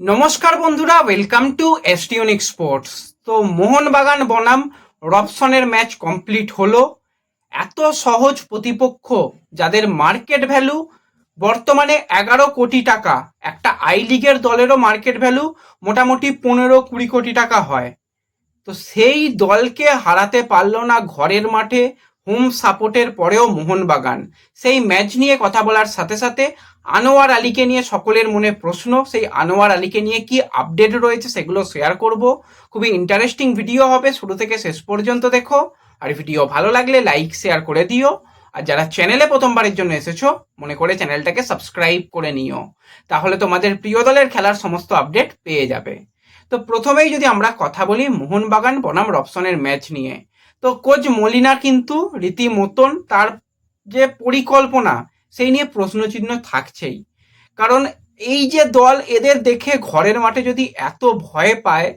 নমস্কার বন্ধুরা welcome to এসটিউনিক sports তো মোহনবাগান বনাম, রবসনের ম্যাচ কমপ্লিট হলো। এত সহজ প্রতিপক্ষ, যাদের মার্কেট ভ্যালু বর্তমানে এগারো কোটি টাকা, একটা আই লিগের দলেরও মার্কেট ভ্যালু মোটামুটি পনেরো কুড়ি কোটি টাকা হয়। তো সেই দলকে হারাতে পারল না ঘরের মাঠে হোম সাপোর্টের পরেও মোহনবাগান। সেই ম্যাচ নিয়ে কথা বলার সাথে সাথে আনোয়ার আলীকে নিয়ে সকলের মনে প্রশ্ন, সেই আনোয়ার আলীকে নিয়ে কি আপডেট রয়েছে সেগুলো শেয়ার করব। খুবই ইন্টারেস্টিং ভিডিও হবে, শুরু থেকে শেষ পর্যন্ত দেখো। আর ভিডিও ভালো লাগলে লাইক শেয়ার করে দিও। আর যারা চ্যানেলে প্রথমবারের জন্য এসেছ, মনে করে চ্যানেলটাকে সাবস্ক্রাইব করে নিও। তাহলে তোমাদের প্রিয় দলের খেলার সমস্ত আপডেট পেয়ে যাবে। তো প্রথমেই যদি আমরা কথা বলি মোহনবাগান বনাম রবসনের ম্যাচ নিয়ে। তো কোচ মলিনা কিন্তু রীতিমতন তার যে পরিকল্পনা সেই নিয়ে প্রশ্নচিহ্ন থাকছেই। কারণ এই যে দল এদের দেখে ঘরের মাঠে যদি এত ভয় পায়,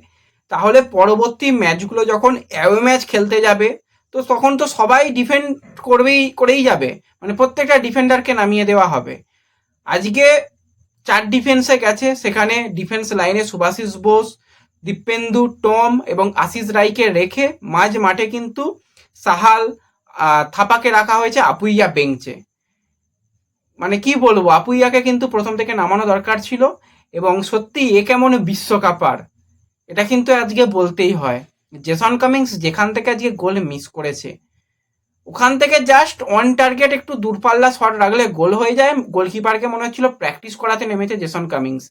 তাহলে পরবর্তী ম্যাচগুলো যখন অ্যাওয়ে ম্যাচ খেলতে যাবে, তো তখন তো সবাই ডিফেন্ড করবেই, করেই যাবে। মানে প্রত্যেকটা ডিফেন্ডারকে নামিয়ে দেওয়া হবে। আজকে চার ডিফেন্সে গেছে, সেখানে ডিফেন্স লাইনে সুভাষিস বোস, দীপেন্দু, টম এবং আশিস রায়কে রেখে মাঝ মাঠে কিন্তু সাহাল থাপাকে রাখা হয়েছে আপুইয়া বেঞ্চে। মানে কি বলব, আপুইয়াকে কিন্তু প্রথম থেকে নামানো দরকার ছিল এবং সত্যি এ কেমন বিশ্বকাপার, এটা কিন্তু আজকে বলতেই হয়। জেসন কামিংস যেখান থেকে আজকে গোল মিস করেছে, ওখান থেকে জাস্ট অন টার্গেট একটু দূরপাল্লা শট রাখলে গোল হয়ে যায়। গোলকিপারকে মনে হচ্ছিল প্র্যাকটিস করাতে নেমেছে জেসন কামিংস,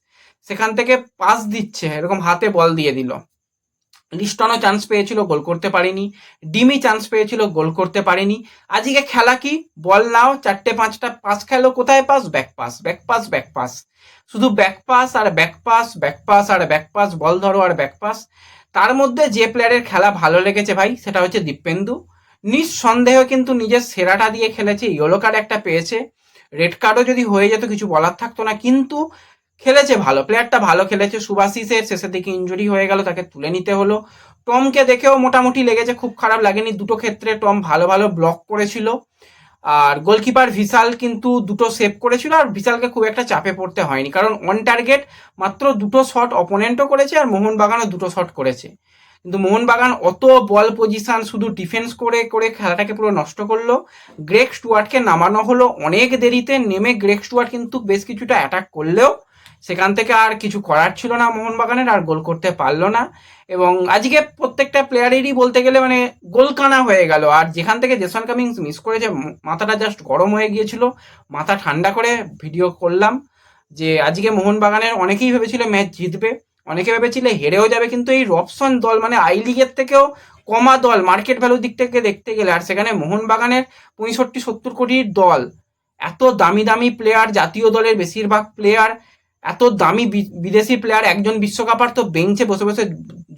সেখান থেকে পাস দিচ্ছে, এরকম হাতে বল দিয়ে দিল। লিস্টনও চান্স পেয়েছিল, গোল করতে পারেনি। ডিমি চান্স পেয়েছিল, গোল করতে পারেনি। আজকে খেলা কি? বল নাও, চারটে পাঁচটা পাস খেলো, কোথায় pass back pass back pass back pass শুধু ব্যাক পাস আর ব্যাক পাস ব্যাক পাস আর ব্যাক পাস বল ধরো আর ব্যাক পাস তার মধ্যে যে প্লেয়ারের খেলা ভালো লেগেছে ভাই, সেটা হচ্ছে দীপেন্দু। নিঃসন্দেহ কিন্তু নিজের সেরাটা দিয়ে খেলেছে ইয়েলো কার্ড একটা পেয়েছে। রেড কার্ডও যদি হয়ে যেত, কিছু বলার থাকতো না। কিন্তু খেলেছে ভালো প্লেয়ারটা ভালো খেলেছে। সুভাশিসের শেষের দিকে ইঞ্জুরি হয়ে গেল, তাকে তুলে নিতে হলো। টমকে দেখেও মোটামুটি লেগেছে, খুব খারাপ লাগেনি। দুটো ক্ষেত্রে টম ভালো ভালো ব্লক করেছিল। আর গোলকিপার ভিশাল কিন্তু দুটো সেভ করেছিল, আর ভিশালকে খুব একটা চাপে পড়তে হয়নি। কারণ অন টার্গেট মাত্র দুটো শট অপোনেন্টও করেছে, আর মোহনবাগানও দুটো শট করেছে। কিন্তু মোহনবাগান অত বল পজিশন শুধু ডিফেন্স করে করে খেলাটাকে পুরো নষ্ট করল। গ্রেক স্টুয়ার্টকে নামানো হলো। অনেক দেরিতে নেমে গ্রেক স্টুয়ার্ট কিন্তু বেশ কিছুটা অ্যাটাক করলেও সেখান থেকে আর কিছু করার ছিল না মোহনবাগানের, আর গোল করতে পারল না। এবং আজকে প্রত্যেকটা প্লেয়ারেরই বলতে গেলে মানে গোলকানা হয়ে গেল। আর যেখান থেকে জেসন কামিংস মিস করেছে মাথাটা জাস্ট গরম হয়ে গিয়েছিল। মাথা ঠান্ডা করে ভিডিও করলাম যে আজকে মোহনবাগানের অনেকেই ভেবেছিল ম্যাচ জিতবে। অনেকে ভেবেছিল হেরেও যাবে, কিন্তু এই রবসন দল মানে আই লিগের থেকেও কমা দল মার্কেট ভ্যালুর দিক থেকে দেখতে গেলে। আর সেখানে মোহনবাগানের পঁয়ষট্টি সত্তর কোটির দল, এত দামি দামি প্লেয়ার জাতীয় দলের বেশিরভাগ প্লেয়ার এত দামি বিদেশি প্লেয়ার একজন বিশ্বকাপার তো বেঞ্চে বসে বসে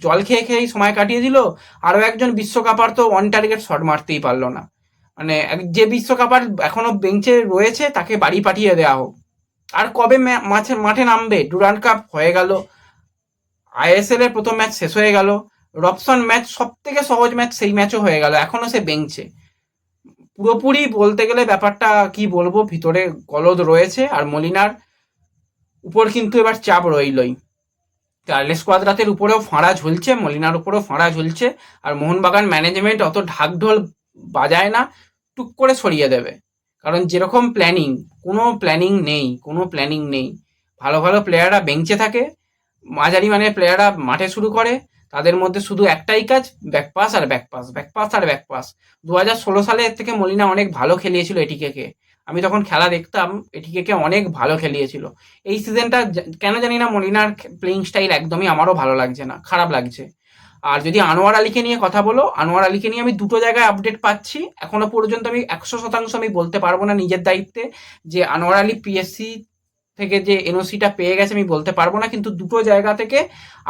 জল খেয়ে খেয়েই সময় কাটিয়ে দিল, আরও একজন বিশ্বকাপার তো অন টার্গেট শট মারতেই পারল না। মানে যে বিশ্বকাপার এখনও বেঞ্চে রয়েছে, তাকে বাড়ি পাঠিয়ে দেওয়া হোক। আর কবে মাঠে মাঠে নামবে? ডুরান্ড কাপ হয়ে গেল আইএসএল এর প্রথম ম্যাচ শেষ হয়ে গেল রবসন ম্যাচ সব থেকে সহজ ম্যাচ সেই ম্যাচও হয়ে গেল, এখনও সে বেঞ্চে পুরোপুরি বলতে গেলে ব্যাপারটা কি বলব? ভিতরে গলদ রয়েছে, আর মলিনার উপর কিন্তু এবার চাপ রইলই। কার্লেস কোয়াদ্রাতের উপরেও ফাঁড়া ঝুলছে, মলিনার উপরেও ফাঁড়া ঝুলছে, আর মোহনবাগান ম্যানেজমেন্ট অত ঢাকঢোল বাজায় না, টুক করে সরিয়ে দেবে। কারণ যেরকম প্ল্যানিং কোনো প্ল্যানিং নেই, কোনো প্ল্যানিং নেই। ভালো ভালো প্লেয়াররা বেঞ্চে থাকে, মাঝারি মানের প্লেয়াররা মাঠে শুরু করে, তাদের মধ্যে শুধু একটাই কাজ ব্যাকপাস আর ব্যাকপাস ব্যাকপাস আর ব্যাকপাস দু হাজার ষোলো সালে থেকে মলিনা অনেক ভালো খেলিয়েছিল এটিকে আমি তখন খেলা দেখতাম এটিকে অনেক ভালো খেলিয়েছিল। এই সিজনটা কেন জানি না মলিনার প্লেইং স্টাইল একদমই আমারও ভালো লাগছে না, খারাপ লাগছে। আর যদি আনোয়ার আলীকে নিয়ে কথা বলো, আনোয়ার আলীকে নিয়ে আমি দুটো জায়গায় আপডেট পাচ্ছি। এখনও পর্যন্ত আমি একশো শতাংশ আমি বলতে পারব না নিজের দায়িত্বে যে আনোয়ার আলী পিএসসি থেকে যে এনওসিটা পেয়ে গেছে আমি বলতে পারব না, কিন্তু দুটো জায়গা থেকে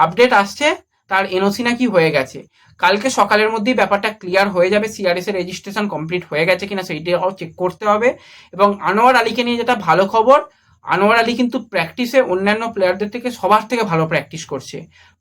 আপডেট আসছে। তার এনওসি নাকি হয়ে গেছে। কালকে সকালের মধ্যেই ব্যাপারটা ক্লিয়ার হয়ে যাবে সিআরএস এর রেজিস্ট্রেশন কমপ্লিট হয়ে গেছে কিনা সেইটাও চেক করতে হবে। এবং আনোয়ার আলীকে নিয়ে যেটা ভালো খবর, আনোয়ার আলী কিন্তু প্র্যাকটিসে অন্যান্য প্লেয়ারদের থেকে সবার থেকে ভালো প্র্যাকটিস করছে।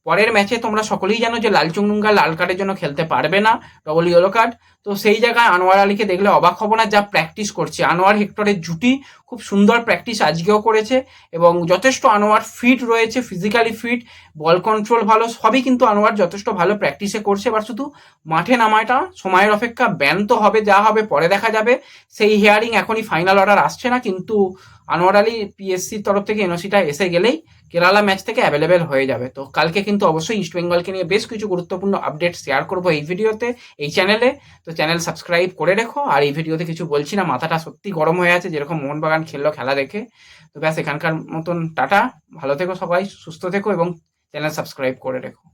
পরের ম্যাচে তোমরা সকলেই জানো যে লালচুংনুঙ্গা লাল কার্ডের জন্য খেলতে পারবে না ডবল ইয়েলো কার্ড তো সেই জায়গায় আনোয়ার আলীকে দেখলে অবাক হব না, যা প্র্যাকটিস করছে। আনোয়ার হেক্টরের জুটি খুব সুন্দর প্র্যাকটিস আজকেও করেছে এবং যথেষ্ট আনোয়ার ফিট রয়েছে ফিজিক্যালি ফিট বল কন্ট্রোল ভালো, সবই কিন্তু আনোয়ার যথেষ্ট ভালো প্র্যাকটিসে করছে। এবার শুধু মাঠে নামাটা সময়ের অপেক্ষা ব্যান তো হবে, যা হবে, পরে দেখা যাবে। সেই হিয়ারিং এখনই ফাইনাল অর্ডার আসছে না, কিন্তু আনোয়ার আলী পিএসসির তরফ থেকে এনওসিটা এসে গেলেই কেরালা ম্যাচ থেকে অ্যাভেলেবেল হয়ে যাবে। তো কালকে কিন্তু অবশ্যই ইস্ট বেঙ্গলকে নিয়ে বেশ কিছু গুরুত্বপূর্ণ আপডেট শেয়ার করব এই ভিডিওতে, এই চ্যানেলে তো চ্যানেল সাবস্ক্রাইব করে রেখো, আর এই ভিডিওতে কিছু বলছি না, মাথাটা সত্যি গরম হয়ে আছে, যেরকম মোহনবাগান খেললো খেলা দেখে। তো ব্যাস, এখানকার মতন টাটা, ভালো থেকো সবাই, সুস্থ থেকো এবং চ্যানেল সাবস্ক্রাইব করে রেখো।